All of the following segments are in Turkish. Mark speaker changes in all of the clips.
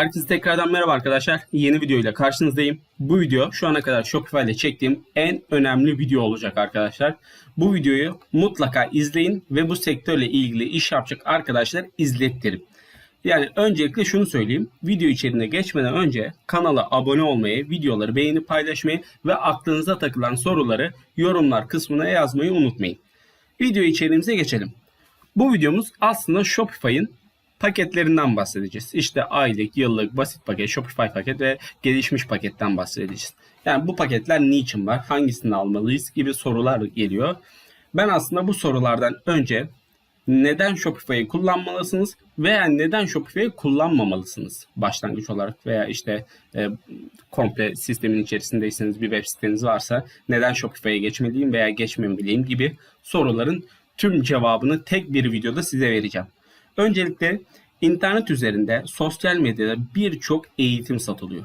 Speaker 1: Herkese tekrardan merhaba arkadaşlar. Yeni video ile karşınızdayım. Bu video şu ana kadar Shopify ile çektiğim en önemli video olacak arkadaşlar. Bu videoyu mutlaka izleyin ve bu sektörle ilgili iş yapacak arkadaşlar izlettirin. Yani öncelikle şunu söyleyeyim. Video içeriğine geçmeden önce kanala abone olmayı, videoları beğenip paylaşmayı ve aklınıza takılan soruları yorumlar kısmına yazmayı unutmayın. Video içeriğimize geçelim. Bu videomuz aslında Shopify'ın paketlerinden bahsedeceğiz. İşte aylık, yıllık, basit paket, Shopify paket ve gelişmiş paketten bahsedeceğiz. Yani bu paketler niçin var, hangisini almalıyız gibi sorular geliyor. Ben aslında bu sorulardan önce neden Shopify'ı kullanmalısınız veya neden Shopify'ı kullanmamalısınız başlangıç olarak veya işte e, komple sistemin içerisindeyseniz bir web siteniz varsa neden Shopify'ye geçmeliyim veya geçmemeliyim gibi soruların tüm cevabını tek bir videoda size vereceğim. Öncelikle internet üzerinde sosyal medyada birçok eğitim satılıyor.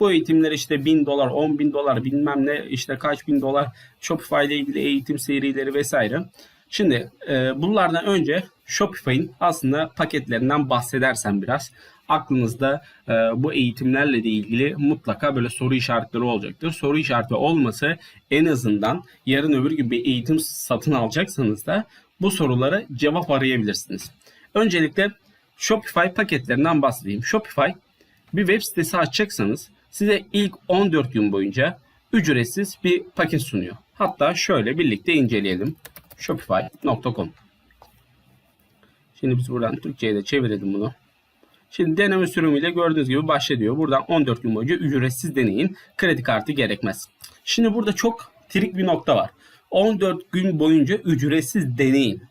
Speaker 1: Bu eğitimler işte 1000 dolar, 10 bin dolar bilmem ne işte kaç bin dolar Shopify ile ilgili eğitim serileri vesaire. Şimdi e, bunlardan önce Shopify'in aslında paketlerinden bahsedersem biraz aklınızda e, bu eğitimlerle de ilgili mutlaka böyle soru işaretleri olacaktır. Soru işareti olmasa en azından yarın öbür gün bir eğitim satın alacaksanız da bu sorulara cevap arayabilirsiniz. Öncelikle Shopify paketlerinden bahsedeyim. Shopify bir web sitesi açacaksanız size ilk 14 gün boyunca ücretsiz bir paket sunuyor. Hatta şöyle birlikte inceleyelim. Shopify.com Şimdi biz buradan Türkçe'ye de çevirelim bunu. Şimdi deneme sürümüyle gördüğünüz gibi başlıyor. Buradan 14 gün boyunca ücretsiz deneyin. Kredi kartı gerekmez. Şimdi burada çok trik bir nokta var. 14 gün boyunca ücretsiz deneyin.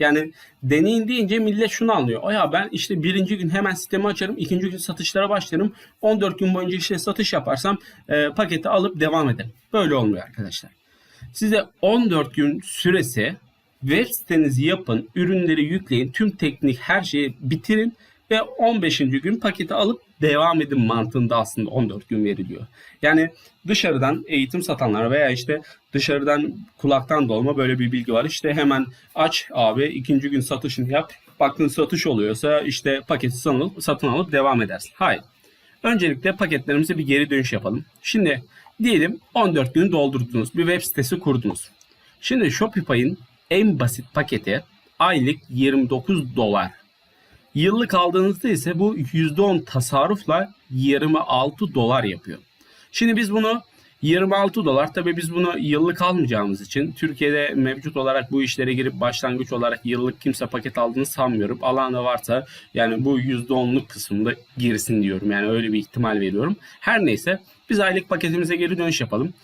Speaker 1: Yani deneyin deyince millet şunu anlıyor. Ya ben işte birinci gün hemen sistemi açarım. ikinci gün satışlara başlarım. 14 gün boyunca işte satış yaparsam e, paketi alıp devam ederim. Böyle olmuyor arkadaşlar. Size 14 gün süresi web sitenizi yapın, ürünleri yükleyin, tüm teknik her şeyi bitirin ve 15. gün paketi alıp devam edin mantığında aslında 14 gün veriliyor. Yani dışarıdan eğitim satanlar veya işte dışarıdan kulaktan dolma böyle bir bilgi var. İşte hemen aç abi ikinci gün satışını yap. Baktın satış oluyorsa işte paketi satın alıp, satın alıp devam edersin. Hayır. Öncelikle paketlerimize bir geri dönüş yapalım. Şimdi diyelim 14 günü doldurdunuz. Bir web sitesi kurdunuz. Şimdi Shopify'in en basit paketi aylık 29 dolar Yıllık aldığınızda ise bu %10 tasarrufla 26 dolar yapıyor. Şimdi biz bunu 26 dolar tabii biz bunu yıllık almayacağımız için Türkiye'de mevcut olarak bu işlere girip başlangıç olarak yıllık kimse paket aldığını sanmıyorum. Alan da varsa yani bu %10'luk kısmında girsin diyorum. Yani öyle bir ihtimal veriyorum. Her neyse biz aylık paketimize geri dönüş yapalım.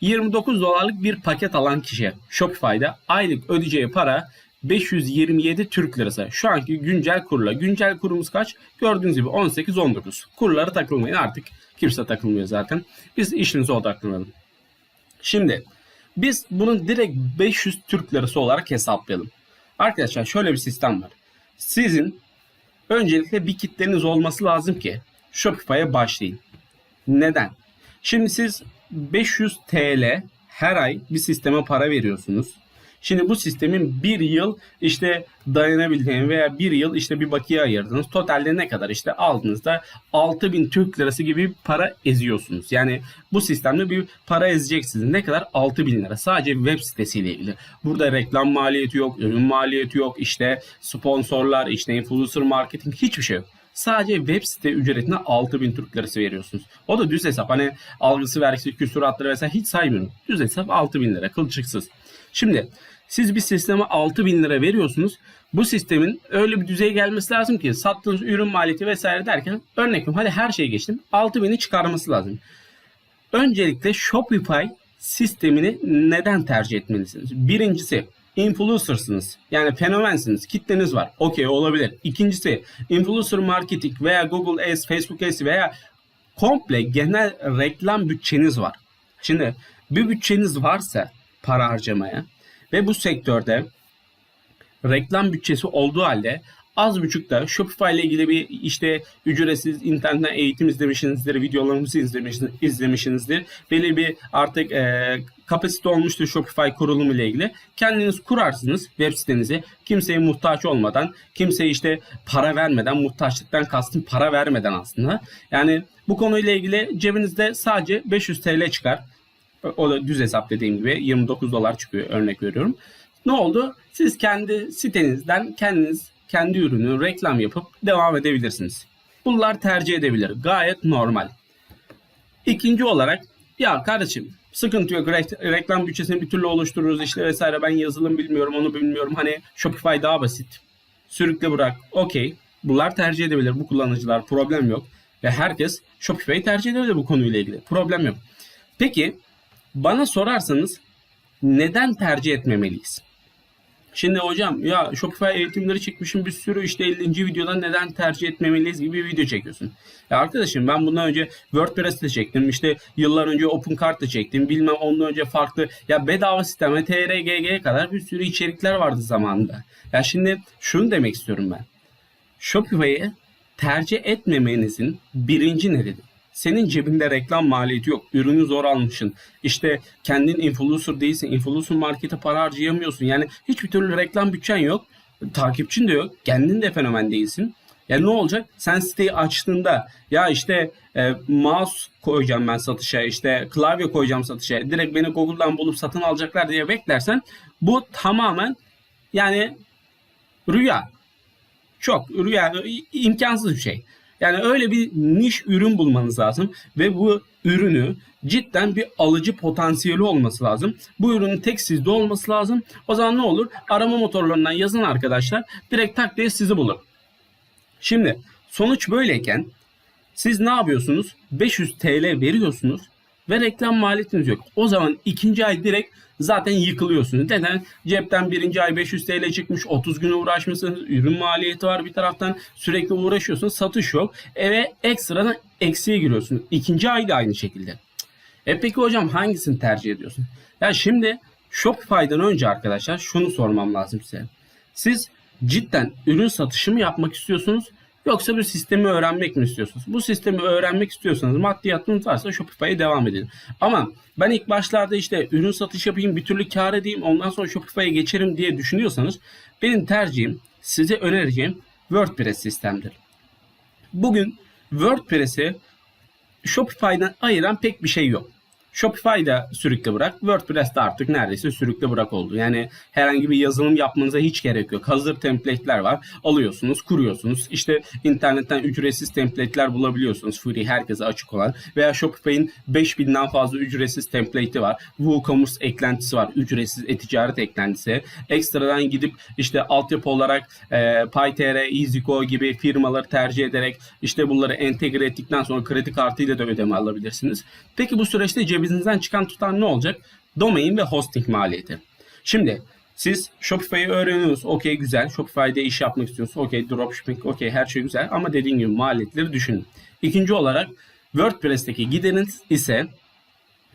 Speaker 1: 29 dolarlık bir paket alan kişi Shopify'da aylık ödeyeceği para 527 Türk Lirası. Şu anki güncel kurla. Güncel kurumuz kaç? Gördüğünüz gibi 18-19. Kurları takılmayın artık. Kimse takılmıyor zaten. Biz işimize odaklanalım. Şimdi biz bunun direkt 500 Türk Lirası olarak hesaplayalım. Arkadaşlar şöyle bir sistem var. Sizin öncelikle bir kitleniz olması lazım ki Shopify'a başlayın. Neden? Şimdi siz 500 TL her ay bir sisteme para veriyorsunuz. Şimdi bu sistemin bir yıl işte dayanabildiğini veya bir yıl işte bir bakiye ayırdınız. Totalde ne kadar işte aldığınızda 6000 Türk lirası gibi para eziyorsunuz. Yani bu sistemde bir para ezeceksiniz. Ne kadar? 6000 lira. Sadece web sitesiyle ilgili. Burada reklam maliyeti yok, ürün maliyeti yok, işte sponsorlar, işte influencer marketing hiçbir şey yok. Sadece web site ücretine 6000 Türk lirası veriyorsunuz. O da düz hesap. Hani algısı, vergisi, küsuratları vesaire hiç saymıyorum. Düz hesap 6000 lira kılçıksız. Şimdi siz bir sisteme 6 bin lira veriyorsunuz. Bu sistemin öyle bir düzeye gelmesi lazım ki sattığınız ürün maliyeti vesaire derken örnek veriyorum hadi her şeye geçtim 6 bini çıkarması lazım. Öncelikle Shopify sistemini neden tercih etmelisiniz? Birincisi influencer'sınız. Yani fenomensiniz. Kitleniz var. Okey olabilir. İkincisi influencer marketing veya Google Ads, Facebook Ads veya komple genel reklam bütçeniz var. Şimdi bir bütçeniz varsa para harcamaya ve bu sektörde reklam bütçesi olduğu halde az buçuk da Shopify ile ilgili bir işte ücretsiz internetten eğitim izlemişsinizdir, videolarımızı izlemişsiniz, izlemişsinizdir. Belli bir artık e, kapasite olmuştur Shopify kurulumu ile ilgili. Kendiniz kurarsınız web sitenizi kimseye muhtaç olmadan, kimseye işte para vermeden, muhtaçlıktan kastım para vermeden aslında. Yani bu konuyla ilgili cebinizde sadece 500 TL çıkar. O da düz hesap dediğim gibi 29 dolar çıkıyor örnek veriyorum. Ne oldu? Siz kendi sitenizden kendiniz kendi ürünü reklam yapıp devam edebilirsiniz. Bunlar tercih edebilir. Gayet normal. İkinci olarak ya kardeşim sıkıntı yok Re- reklam bütçesini bir türlü oluştururuz işte vesaire ben yazılım bilmiyorum onu bilmiyorum hani Shopify daha basit. Sürükle bırak okey bunlar tercih edebilir bu kullanıcılar problem yok. Ve herkes Shopify'yi tercih edebilir bu konuyla ilgili problem yok. Peki bana sorarsanız neden tercih etmemeliyiz? Şimdi hocam ya Shopify eğitimleri çekmişim bir sürü işte 50. videodan neden tercih etmemeliyiz gibi bir video çekiyorsun. Ya arkadaşım ben bundan önce WordPress de çektim. işte yıllar önce OpenCart çektim. Bilmem ondan önce farklı ya bedava sisteme TRGG'ye kadar bir sürü içerikler vardı zamanında. Ya şimdi şunu demek istiyorum ben. Shopify'ı tercih etmemenizin birinci nedeni senin cebinde reklam maliyeti yok. Ürünü zor almışsın. İşte kendin influencer değilsin. Influencer markete para harcayamıyorsun. Yani hiçbir türlü reklam bütçen yok. Takipçin de yok. Kendin de fenomen değilsin. Yani ne olacak? Sen siteyi açtığında ya işte e, mouse koyacağım ben satışa, işte klavye koyacağım satışa, direkt beni Google'dan bulup satın alacaklar diye beklersen bu tamamen yani rüya. Çok rüya imkansız bir şey. Yani öyle bir niş ürün bulmanız lazım ve bu ürünü cidden bir alıcı potansiyeli olması lazım. Bu ürünün tek sizde olması lazım. O zaman ne olur? Arama motorlarından yazın arkadaşlar. Direkt tak diye sizi bulur. Şimdi sonuç böyleyken siz ne yapıyorsunuz? 500 TL veriyorsunuz ve reklam maliyetiniz yok. O zaman ikinci ay direkt zaten yıkılıyorsunuz. Neden? Cepten birinci ay 500 TL çıkmış, 30 gün uğraşmışsınız, ürün maliyeti var bir taraftan sürekli uğraşıyorsunuz, satış yok. Eve ekstradan eksiye giriyorsunuz. İkinci ay da aynı şekilde. E peki hocam hangisini tercih ediyorsun? Ya şimdi Shopify'dan önce arkadaşlar şunu sormam lazım size. Siz cidden ürün satışı mı yapmak istiyorsunuz? Yoksa bir sistemi öğrenmek mi istiyorsunuz? Bu sistemi öğrenmek istiyorsanız maddiyatınız varsa Shopify'e devam edin. Ama ben ilk başlarda işte ürün satış yapayım bir türlü kar edeyim ondan sonra Shopify'e geçerim diye düşünüyorsanız benim tercihim size önereceğim WordPress sistemdir. Bugün WordPress'i Shopify'dan ayıran pek bir şey yok. Shopify'da sürükle bırak, WordPress'te artık neredeyse sürükle bırak oldu. Yani herhangi bir yazılım yapmanıza hiç gerek yok. Hazır template'ler var. Alıyorsunuz, kuruyorsunuz. İşte internetten ücretsiz template'ler bulabiliyorsunuz. Free, herkese açık olan. Veya Shopify'in 5000'den fazla ücretsiz template'i var. WooCommerce eklentisi var. Ücretsiz e-ticaret eklentisi. Ekstradan gidip işte altyapı olarak e, PyTR, EasyCo gibi firmaları tercih ederek işte bunları entegre ettikten sonra kredi kartıyla da ödeme alabilirsiniz. Peki bu süreçte cebinizden çıkan tutar ne olacak? Domain ve hosting maliyeti. Şimdi siz Shopify'ı öğreniyorsunuz. Okey güzel. Shopify'de iş yapmak istiyorsunuz. Okey dropshipping. Okey her şey güzel. Ama dediğim gibi maliyetleri düşünün. İkinci olarak WordPress'teki gideriniz ise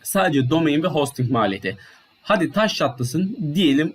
Speaker 1: sadece domain ve hosting maliyeti. Hadi taş çatlasın diyelim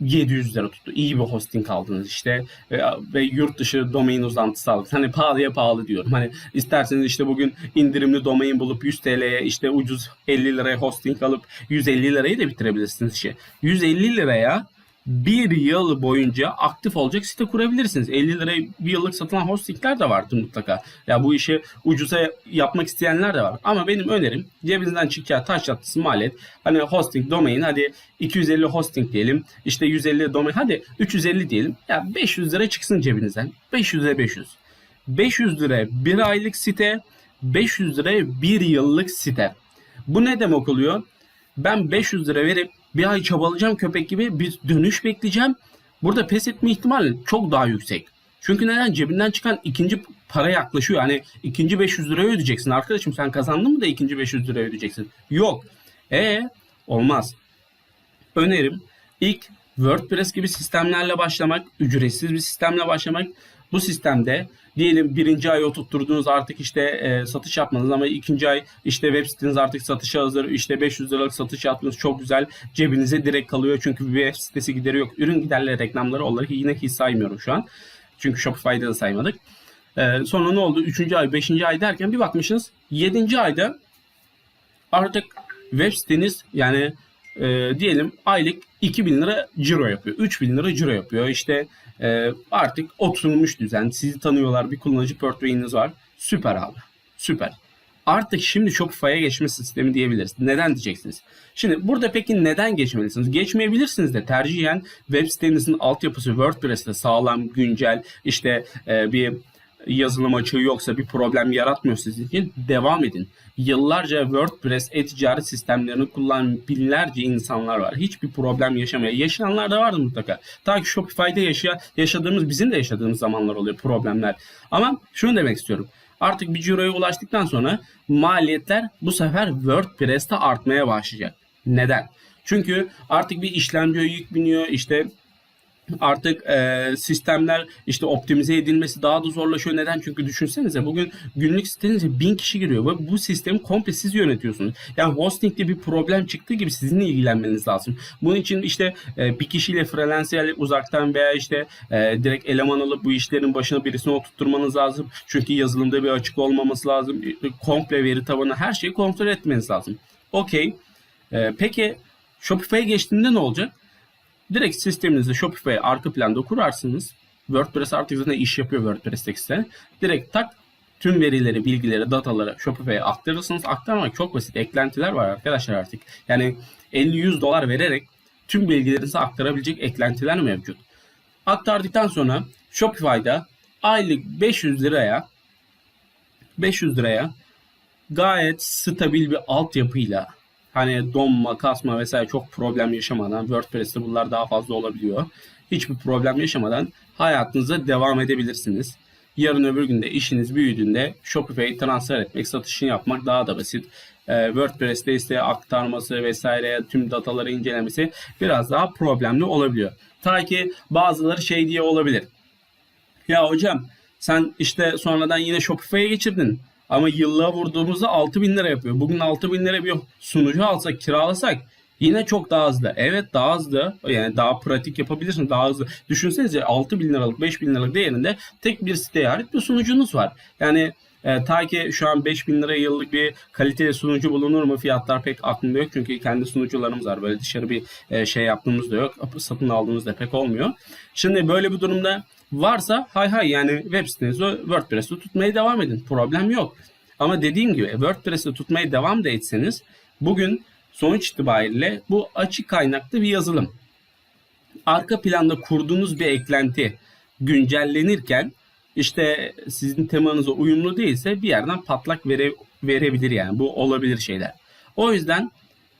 Speaker 1: 700 lira tuttu. İyi bir hosting aldınız işte ve, ve yurt dışı domain uzantısı aldınız. Hani pahalıya pahalı diyorum. Hani isterseniz işte bugün indirimli domain bulup 100 TL'ye işte ucuz 50 liraya hosting alıp 150 lirayı da bitirebilirsiniz işi. 150 liraya bir yıl boyunca aktif olacak site kurabilirsiniz. 50 liraya bir yıllık satılan hostingler de vardır mutlaka. Ya bu işi ucuza yapmak isteyenler de var. Ama benim önerim cebinizden çıkacağı taş çatlısı maliyet. Hani hosting, domain hadi 250 hosting diyelim. İşte 150 domain hadi 350 diyelim. Ya 500 lira çıksın cebinizden. 500 lira 500. 500 lira bir aylık site, 500 lira bir yıllık site. Bu ne demek oluyor? Ben 500 lira verip bir ay çabalayacağım köpek gibi bir dönüş bekleyeceğim. Burada pes etme ihtimali çok daha yüksek. Çünkü neden? Cebinden çıkan ikinci para yaklaşıyor. Hani ikinci 500 liraya ödeyeceksin. Arkadaşım sen kazandın mı da ikinci 500 liraya ödeyeceksin. Yok. E olmaz. Önerim ilk WordPress gibi sistemlerle başlamak, ücretsiz bir sistemle başlamak. Bu sistemde diyelim birinci ay oturtturduğunuz artık işte e, satış yapmanız ama ikinci ay işte web siteniz artık satışa hazır işte 500 liralık satış yaptınız çok güzel cebinize direkt kalıyor çünkü bir web sitesi gideri yok ürün giderleri reklamları olarak yine hiç saymıyorum şu an. Çünkü Shopify'da da saymadık. Ee, sonra ne oldu? 3. ay, 5. ay derken bir bakmışsınız 7. ayda artık web siteniz yani e, diyelim aylık 2000 lira ciro yapıyor. 3000 lira ciro yapıyor. İşte e, artık oturmuş düzen. Sizi tanıyorlar. Bir kullanıcı portföyünüz var. Süper abi. Süper. Artık şimdi Shopify'a geçme sistemi diyebiliriz. Neden diyeceksiniz? Şimdi burada peki neden geçmelisiniz? Geçmeyebilirsiniz de tercihen web sitenizin altyapısı WordPress'te sağlam, güncel, işte e, bir yazılım açığı yoksa bir problem yaratmıyor sizin için devam edin. Yıllarca WordPress e-ticaret sistemlerini kullanan binlerce insanlar var. Hiçbir problem yaşamıyor. Yaşayanlar da vardı mutlaka. Ta ki Shopify'da yaşa, yaşadığımız bizim de yaşadığımız zamanlar oluyor problemler. Ama şunu demek istiyorum. Artık bir ciroya ulaştıktan sonra maliyetler bu sefer WordPress'te artmaya başlayacak. Neden? Çünkü artık bir işlemciye yük biniyor. İşte artık e, sistemler işte optimize edilmesi daha da zorlaşıyor. Neden? Çünkü düşünsenize bugün günlük sitenize bin kişi giriyor ve bu sistemi komple siz yönetiyorsunuz. Yani hostingde bir problem çıktığı gibi sizin ilgilenmeniz lazım. Bunun için işte e, bir kişiyle freelancer uzaktan veya işte e, direkt eleman alıp bu işlerin başına birisini oturtturmanız lazım. Çünkü yazılımda bir açık olmaması lazım. E, Komple veri tabanı her şeyi kontrol etmeniz lazım. Okey. E, peki Shopify'a geçtiğinde ne olacak? Direkt sisteminizi Shopify'e arka planda kurarsınız. WordPress artık zaten iş yapıyor WordPress'teki. Direkt tak tüm verileri, bilgileri, dataları Shopify'e aktarırsınız. Aktarmak çok basit. Eklentiler var arkadaşlar artık. Yani 50-100 dolar vererek tüm bilgilerinizi aktarabilecek eklentiler mevcut. Aktardıktan sonra Shopify'da aylık 500 liraya 500 liraya gayet stabil bir altyapıyla hani donma, kasma vesaire çok problem yaşamadan WordPress'te bunlar daha fazla olabiliyor. Hiçbir problem yaşamadan hayatınıza devam edebilirsiniz. Yarın öbür günde işiniz büyüdüğünde Shopify'e transfer etmek, satışını yapmak daha da basit. Ee, WordPress'te ise aktarması vesaire tüm dataları incelemesi biraz daha problemli olabiliyor. Ta ki bazıları şey diye olabilir. Ya hocam sen işte sonradan yine Shopify'e geçirdin. Ama yıllığa vurduğumuzda 6000 lira yapıyor. Bugün 6000 lira bir sunucu alsak, kiralasak yine çok daha hızlı. Evet daha hızlı. Yani daha pratik yapabilirsin. Daha hızlı. Düşünsenize 6000 liralık, 5000 liralık değerinde tek bir siteye ait bir sunucunuz var. Yani e, ta ki şu an 5000 lira yıllık bir kaliteli sunucu bulunur mu? Fiyatlar pek aklımda yok. Çünkü kendi sunucularımız var. Böyle dışarı bir e, şey yaptığımız da yok. Satın aldığımız da pek olmuyor. Şimdi böyle bir durumda varsa hay hay yani web sitenizi WordPress'te tutmaya devam edin. Problem yok. Ama dediğim gibi WordPress'te tutmaya devam da etseniz bugün sonuç itibariyle bu açık kaynaklı bir yazılım. Arka planda kurduğunuz bir eklenti güncellenirken işte sizin temanıza uyumlu değilse bir yerden patlak vere, verebilir yani. Bu olabilir şeyler. O yüzden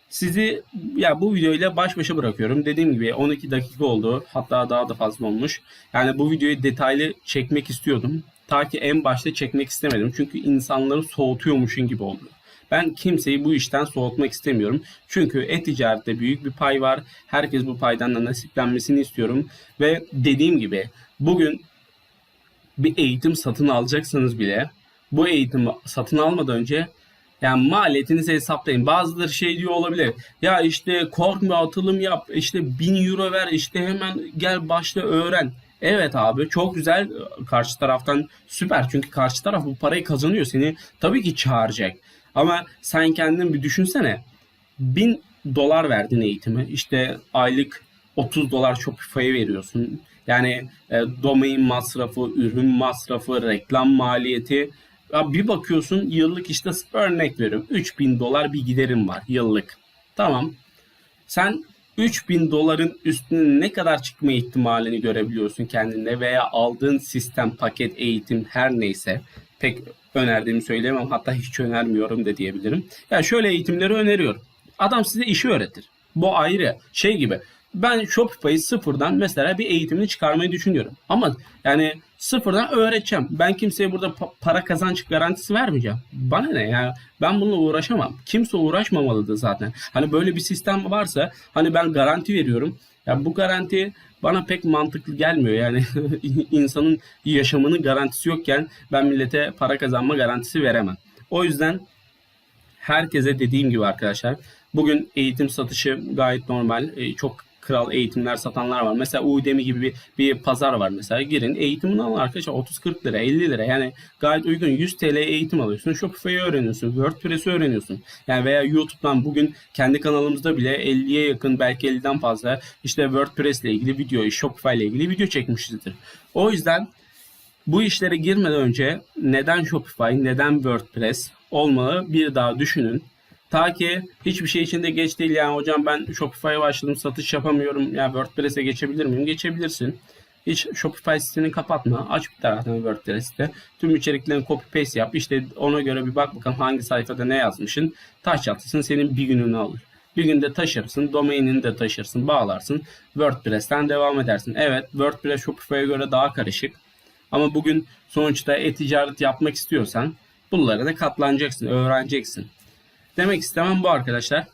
Speaker 1: sizi ya bu videoyla baş başa bırakıyorum. Dediğim gibi 12 dakika oldu. Hatta daha da fazla olmuş. Yani bu videoyu detaylı çekmek istiyordum. Ta ki en başta çekmek istemedim. Çünkü insanları soğutuyormuşun gibi oldu. Ben kimseyi bu işten soğutmak istemiyorum. Çünkü e-ticarette büyük bir pay var. Herkes bu paydan da nasiplenmesini istiyorum. Ve dediğim gibi bugün bir eğitim satın alacaksanız bile bu eğitimi satın almadan önce yani maliyetinizi hesaplayın. Bazıları şey diyor olabilir. Ya işte korkma atılım yap. işte 1000 euro ver. işte hemen gel başla öğren. Evet abi çok güzel karşı taraftan süper. Çünkü karşı taraf bu parayı kazanıyor. Seni tabii ki çağıracak. Ama sen kendin bir düşünsene. 1000 dolar verdin eğitimi. İşte aylık 30 dolar Shopify'e veriyorsun. Yani e, domain masrafı, ürün masrafı, reklam maliyeti. Ya bir bakıyorsun yıllık işte örnek veriyorum 3000 dolar bir giderim var yıllık. Tamam. Sen 3000 doların üstüne ne kadar çıkma ihtimalini görebiliyorsun kendinde veya aldığın sistem, paket, eğitim her neyse pek önerdiğimi söyleyemem hatta hiç önermiyorum da diyebilirim. Ya yani şöyle eğitimleri öneriyorum. Adam size işi öğretir. Bu ayrı şey gibi ben Shopify'ı sıfırdan mesela bir eğitimini çıkarmayı düşünüyorum. Ama yani sıfırdan öğreteceğim. Ben kimseye burada pa- para kazanç garantisi vermeyeceğim. Bana ne ya? Ben bununla uğraşamam. Kimse uğraşmamalıdır zaten. Hani böyle bir sistem varsa hani ben garanti veriyorum. Ya bu garanti bana pek mantıklı gelmiyor. Yani insanın yaşamının garantisi yokken ben millete para kazanma garantisi veremem. O yüzden herkese dediğim gibi arkadaşlar bugün eğitim satışı gayet normal. Çok kral eğitimler satanlar var. Mesela Udemy gibi bir, bir pazar var mesela. Girin eğitimini alın arkadaşlar 30-40 lira 50 lira yani gayet uygun 100 TL eğitim alıyorsun. Shopify'ı öğreniyorsun. WordPress'i öğreniyorsun. Yani veya YouTube'dan bugün kendi kanalımızda bile 50'ye yakın belki 50'den fazla işte WordPress ile ilgili video, Shopify ile ilgili video çekmişizdir. O yüzden bu işlere girmeden önce neden Shopify, neden WordPress olmalı bir daha düşünün. Ta ki hiçbir şey için de geç değil yani hocam ben Shopify'a başladım satış yapamıyorum ya WordPress'e geçebilir miyim? Geçebilirsin. Hiç Shopify sitesini kapatma. Aç bir taraftan WordPress'te. Tüm içeriklerini copy paste yap. İşte ona göre bir bak bakalım hangi sayfada ne yazmışsın. Taş çatlasın senin bir gününü alır. Bir günde taşırsın. Domainini de taşırsın. Bağlarsın. WordPress'ten devam edersin. Evet WordPress Shopify'a göre daha karışık. Ama bugün sonuçta e-ticaret yapmak istiyorsan bunlara da katlanacaksın, öğreneceksin. Demek istemem bu arkadaşlar.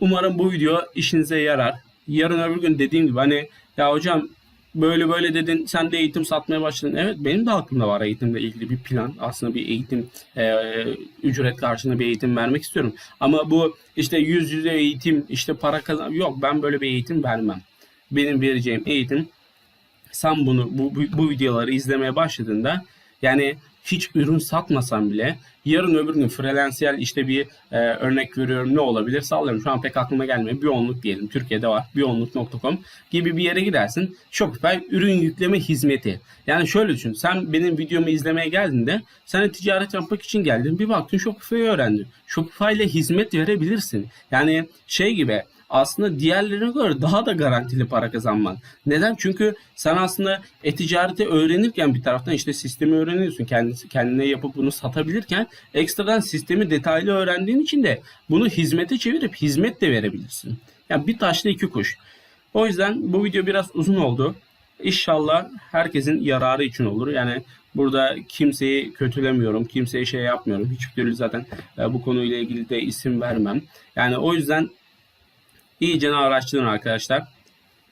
Speaker 1: Umarım bu video işinize yarar. Yarın öbür gün dediğim gibi hani ya hocam böyle böyle dedin sen de eğitim satmaya başladın. Evet benim de aklımda var eğitimle ilgili bir plan. Aslında bir eğitim e, ücret karşılığında bir eğitim vermek istiyorum. Ama bu işte yüz yüze eğitim işte para kazan yok ben böyle bir eğitim vermem. Benim vereceğim eğitim sen bunu bu, bu, bu videoları izlemeye başladığında yani hiç ürün satmasan bile yarın öbür gün freelansiyel işte bir e, örnek veriyorum ne olabilir? Sallıyorum şu an pek aklıma gelmiyor. Bir onluk diyelim Türkiye'de var. Biyonluk.com gibi bir yere gidersin. Shopify ürün yükleme hizmeti. Yani şöyle düşün sen benim videomu izlemeye geldiğinde sen ticaret yapmak için geldin bir baktın Shopify'ı öğrendin. Shopify ile hizmet verebilirsin. Yani şey gibi aslında diğerlerine göre daha da garantili para kazanman. Neden? Çünkü sen aslında e-ticareti öğrenirken bir taraftan işte sistemi öğreniyorsun. Kendisi, kendine yapıp bunu satabilirken ekstradan sistemi detaylı öğrendiğin için de bunu hizmete çevirip hizmet de verebilirsin. Yani bir taşla iki kuş. O yüzden bu video biraz uzun oldu. İnşallah herkesin yararı için olur. Yani burada kimseyi kötülemiyorum, kimseye şey yapmıyorum. Hiçbir türlü zaten e, bu konuyla ilgili de isim vermem. Yani o yüzden İyice araştırın arkadaşlar.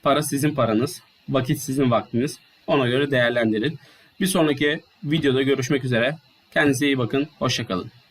Speaker 1: Para sizin paranız. Vakit sizin vaktiniz. Ona göre değerlendirin. Bir sonraki videoda görüşmek üzere. Kendinize iyi bakın. Hoşçakalın.